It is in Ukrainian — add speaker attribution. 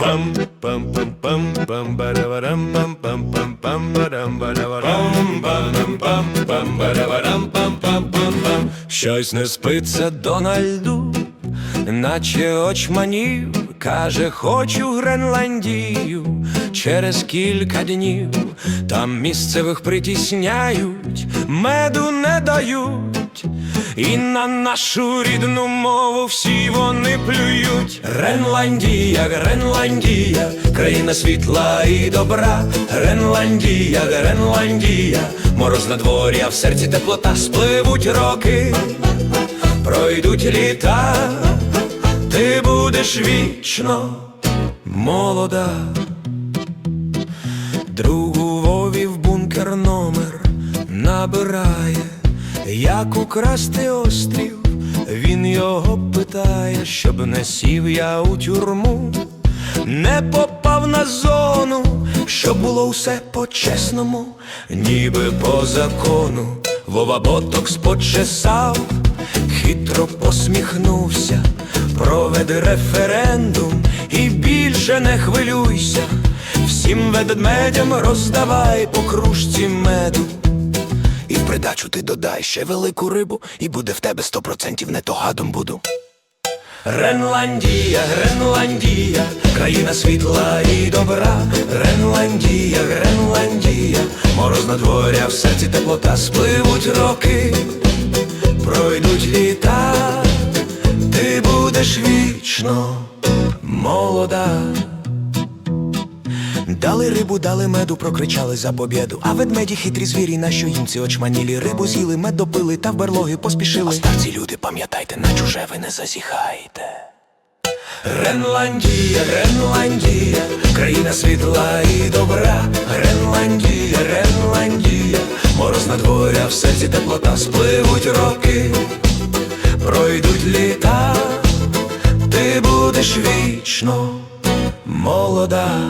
Speaker 1: Pam pam pam pam pam badavaram pam pam pam pam badam badavaram pam pam pam badavaram pam pam pam pam Щось не спиться Дональду, наче очманів, каже, хочу Гренландію через кілька днів. Там місцевих притісняють, меду не дають, і на нашу рідну мову всі вони плюють. Гренландія, Гренландія, країна світла і добра. Гренландія, Гренландія, мороз на дворі, а в серці теплота спливуть роки, пройдуть літа, ти будеш вічно молода. Другу в бункер номер набирає, як украсти острів, він його питає, щоб не сів я у тюрму, не попав на зону, щоб було все по-чесному, ніби по закону. Вова ботокс почесав, хитро посміхнувся, проведи референдум і більше не хвилюйся. Всім ведмедям роздавай по кружці меду. І в придачу ти додай ще велику рибу, і буде в тебе сто процентів не то гадом буду. Гренландія, Гренландія, країна світла і добра. Гренландія, Гренландія, мороз на дворі, а в серці теплота спливуть роки, пройдуть літа, ти будеш вічно молода. Дали рибу, дали меду, прокричали за побєду. А ведмеді хитрі звірі, на що їм ці очманілі рибу з'їли, мед допили та в берлоги поспішили. А старці люди, пам'ятайте, на чуже ви не зазіхайте. Гренландія, Гренландія, країна світла і добра. Гренландія, Гренландія, мороз на дворі, а в серці теплота спливуть роки, пройдуть літа, ти будеш вічно молода.